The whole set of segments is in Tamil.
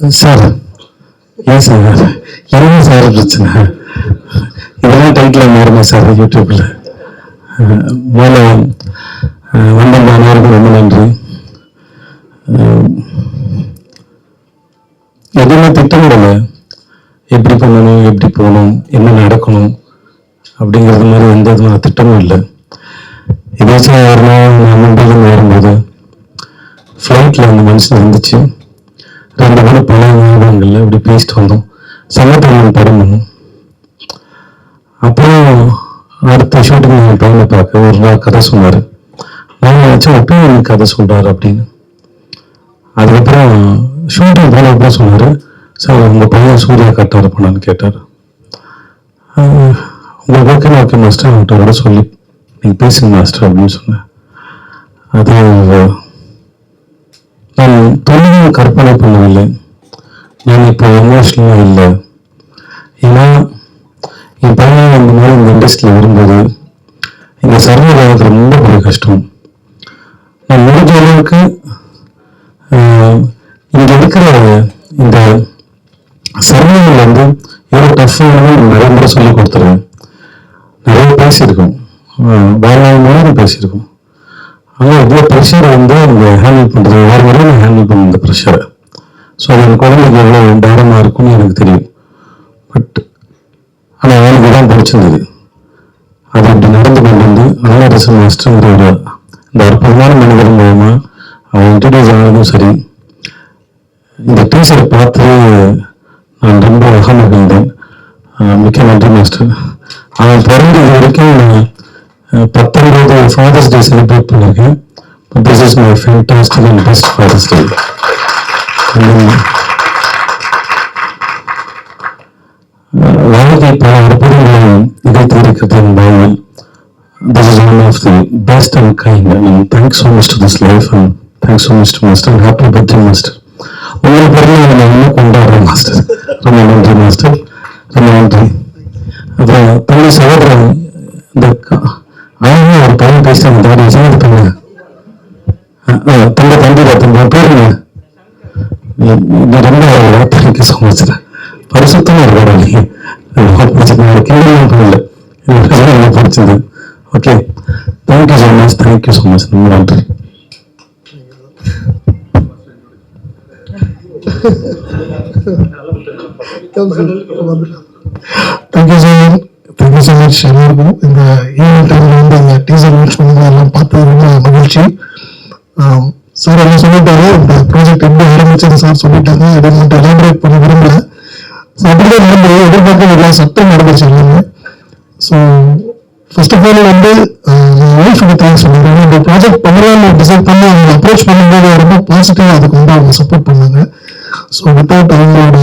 சார் ஏன் சார்? என்ன சார் பிரச்சனை. இதெல்லாம் டைட்டில் மாறுமா சார் யூடியூப்பில் அஹ், வந்தம் அஹ், ரொம்ப நன்றி. எதுவுமே திட்டமிடலை. எப்படி பண்ணணும் எப்படி போகணும் என்ன நடக்கணும் அப்படிங்கிறது மாதிரி எந்த விதமான திட்டமும் இல்லை. இதாச்சும் ஒரு நாள் நான் மும்பையிலேருந்து வரும்போது ஃப்ளைட்டில் அந்த மனுஷன் இருந்துச்சு ரெண்டு பேரும் பழைய ஞாபகங்கள்ல இப்படி பேசிட்டு வந்தோம். சமத்தமிழ் படம் பண்ணோம் அப்புறம் அடுத்த ஷூட்டிங் என் பையனை பார்க்க ஒரு நாள் கதை சொன்னார். நான் நினச்சேன் அப்பயும் எனக்கு கதை சொல்கிறாரு அப்படின்னு. அதுக்கப்புறம் ஷூட்டிங் போன அப்புறம் சொன்னார் சார் உங்கள் பையன் சூர்யா கட்டார் பண்ணான்னு கேட்டார். உங்கள் உங்களுக்கு ஓகே ஓகே மாஸ்டர் அவன்கிட்ட கூட சொல்லி நீங்கள் பேசுங்க மாஸ்டர் அப்படின்னு சொன்னேன். அது நான் தொழிலும் கற்பனை பண்ணவில்லை. நான் இப்போ எமோஷனலாக இல்லை. ஏன்னா என் பையன் அந்த மாதிரி இந்த இண்டஸ்ட்ரியில் வரும்போது இந்த சர்வ ஆகிறது ரொம்ப பெரிய கஷ்டம். நான் முடிஞ்ச அளவுக்கு இங்கே இருக்கிற இந்த சர்வங்கள் வந்து எவ்வளோ டஃப்பானு நிறைய முறை சொல்லி கொடுத்துருவேன் நிறைய பேசியிருக்கோம். ஆஹ், வாழ்நாள் முழுவதும் பேசியிருக்கோம். ஆனால் இவ்வளோ ப்ரெஷர் வந்து அவங்க ஹேண்டில் பண்ணுறது ஒவ்வொரு முறையும் நான் ஹேண்டில் பண்ண இந்த ப்ரெஷரை ஸோ அது குழந்தைக்கு எவ்வளோ பாரமாக இருக்கும்னு எனக்கு தெரியும். பட் ஆனால் அவனுக்கு தான் பிடிச்சிருந்தது. அது இப்படி நடந்து கொண்டு வந்து அனலரசன் மாஸ்டருங்கிற ஒரு இந்த அற்புதமான மனிதர் மூலமாக அவன் இன்ட்ரடியூஸ் ஆனதும் சரி. இந்த டீச்சரை பார்த்து நான் ரொம்ப அகமகிழ்ந்தேன். மிக்க நன்றி மாஸ்டர் அவன் பிறந்த வரைக்கும் நான் Uh, பத்தொன்பது ஃபாதர்ஸ் டே செலிப்ரேட் பண்ணியிருக்கேன் this is my fantastic and best father's day வாழ்க்கை பல அற்புதங்களையும் நிகழ்த்தியிருக்கிறது என் this is one of the best and kind kind. I mean, thanks so much to this life and thanks so much to Master. And happy birthday, பிறந்த நான் இன்னும் கொண்டாடுறேன் மாஸ்டர் ரொம்ப நன்றி மாஸ்டர் ரொம்ப நன்றி. அப்புறம் தமிழ் சகோதரன் ஒரு தாடி வச்சு பண்ண தம்பி தம்பி தம்பி பேருங்க. ரொம்ப வார்த்தைக்கு ஸோ பரிசுத்தமாக இருக்கிறோம் நீங்கள் பிடிச்சிருக்கேன் கேள்வியும் இல்லை எனக்கு ரொம்ப பிடிச்சது okay. Thank you so much thank you so much ரொம்ப நன்றி. Thank you so much thank you so much எல்லாருக்கும் இந்த ஈவினிங் டைமில் வந்து இந்த டீசர் லான்ச் பண்ணது எல்லாம் பார்த்தது ரொம்ப மகிழ்ச்சி. சார் என்ன சொல்லிட்டாரு? இந்த ப்ராஜெக்ட் எப்படி ஆரம்பிச்சது சார் சொல்லிட்டாங்க. இதை மட்டும் எலாபரேட் பண்ண விரும்பல. ஸோ அப்படிதான் நடந்தது. எதிர்பார்க்க எல்லாம் சத்தம் நடந்துச்சு எல்லாமே. ஸோ ஃபர்ஸ்ட் ஆஃப் ஆல் வந்து ஒய்ஃபுக்கு தேங்க்ஸ் சொல்லுறேன் இந்த ப்ராஜெக்ட் பண்ணலாம் டிசைட் பண்ணி அவங்க அப்ரோச் பண்ணும்போது ரொம்ப பாசிட்டிவாக அதுக்கு வந்து அவங்க சப்போர்ட் பண்ணாங்க. ஸோ வித்தவுட் அவங்களோட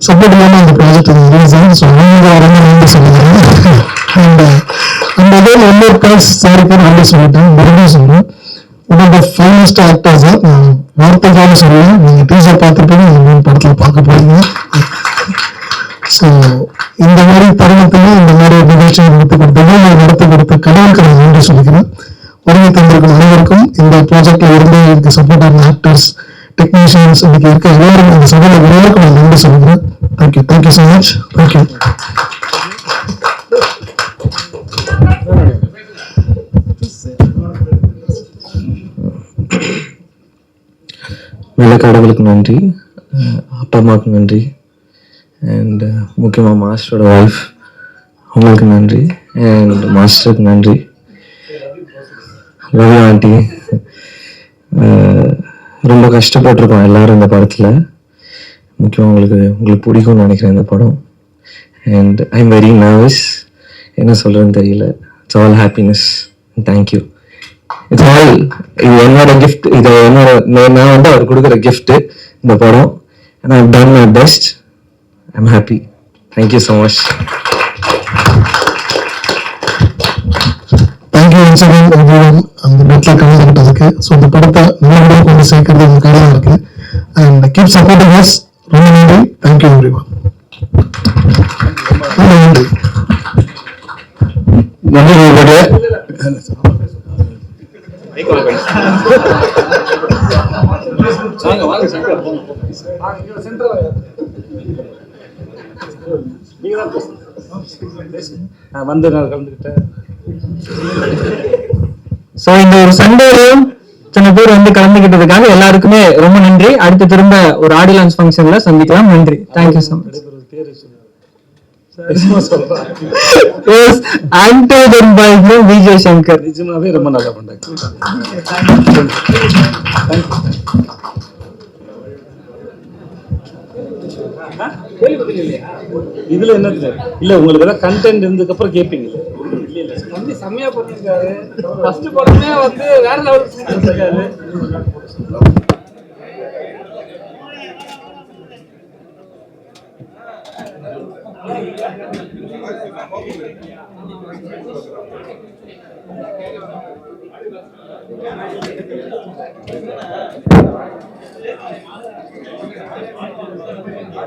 சப்போர்ட் இல்லாமல் அந்த ப்ராஜெக்ட் ரிலீஸ் ஆகும் ஸோ அவங்க ரொம்ப நன்றி சொல்லுறேன் அண்ட் அந்த இதே இன்னொரு காஸ் சாருக்கு நன்றி சொல்லிட்டேன் மறுபடியும் சொல்றேன். One of the finest actors நான் வார்த்தைக்காக சொல்லுவேன் நீங்கள் டீச்சர் பார்த்துருப்பீங்க நீங்கள் மூணு படத்துல பார்க்க போகிறீங்க ஸோ இந்த மாதிரி தருணத்துல இந்த மாதிரி ஒரு நிகழ்ச்சியை நடத்தி கொடுத்தது நான் நடத்தி கொடுத்த கடவுளுக்கு நான் நன்றி சொல்லிக்கிறேன். உரிமை தந்திருக்கும் அனைவருக்கும் இந்த ப்ராஜெக்ட்ல இருந்து எனக்கு சப்போர்ட் ஆன ஆக்டர்ஸ் டெக்னீஷியன்ஸ் இன்னைக்கு இருக்க எல்லாரும் இந்த சபையில எல்லாருக்கும் நான் நன்றி Thank you. Thank you so much Thank you. கடவுளுக்கு நன்றி அப்பா அம்மாவுக்கு நன்றி அண்ட் முக்கியமாக மாஸ்டரோட ஒய்ஃப் அவங்களுக்கு நன்றி அண்ட் மாஸ்டருக்கு நன்றி லவ் ஆண்டி ரொம்ப கஷ்டப்பட்டிருக்கோம் எல்லாரும் இந்த படத்தில் முக்கியம் உங்களுக்கு உங்களுக்கு பிடிக்கும்னு நினைக்கிறேன் இந்த படம். And I am very nervous என்ன சொல்கிறேன்னு தெரியல. It's all happiness thank you it's all இது என்னோட கிஃப்ட் இது என்னோட நான் வந்து அவர் கொடுக்குற கிஃப்ட்டு இந்த படம். And I done my best I am happy thank you so much thank you once again everyone அந்த நெட்ல கலந்துக்கிட்டதுக்கு ஸோ இந்த படத்தை நல்லபடியாக கொண்டு சேர்க்கறது உங்க கையில இருக்கு. அண்ட் கீப் சப்போர்ட்டிங் அஸ் ரொம்ப நன்றி தேங்க்யூ எவ்ரிவன் நன்றி நன்றி வந்து நான் கலந்துக்கிட்டேன் சோ இந்த ஒரு சண்டேலையும் இத்தனை பேர் வந்து கலந்துக்கிட்டதுக்காக எல்லாருக்குமே ரொம்ப நன்றி. அடுத்து திரும்ப ஒரு ஆடி லான்ச் ஃபங்க்ஷன்ல சந்திக்கலாம். நன்றி. Thank you so much Vijay Shankar நிஜமாவே ரொம்ப நல்லா பண்ணாங்க இதுல என்ன? இல்ல உங்களுக்கு ஏதாவது கண்டென்ட் இருந்ததுக்கு அப்புறம் கேட்பீங்க வந்து செம்மையா பண்ணியிருக்காரு ஃபர்ஸ்ட் படமே வந்து வேற லெவலுக்கு பண்ணியிருக்காரு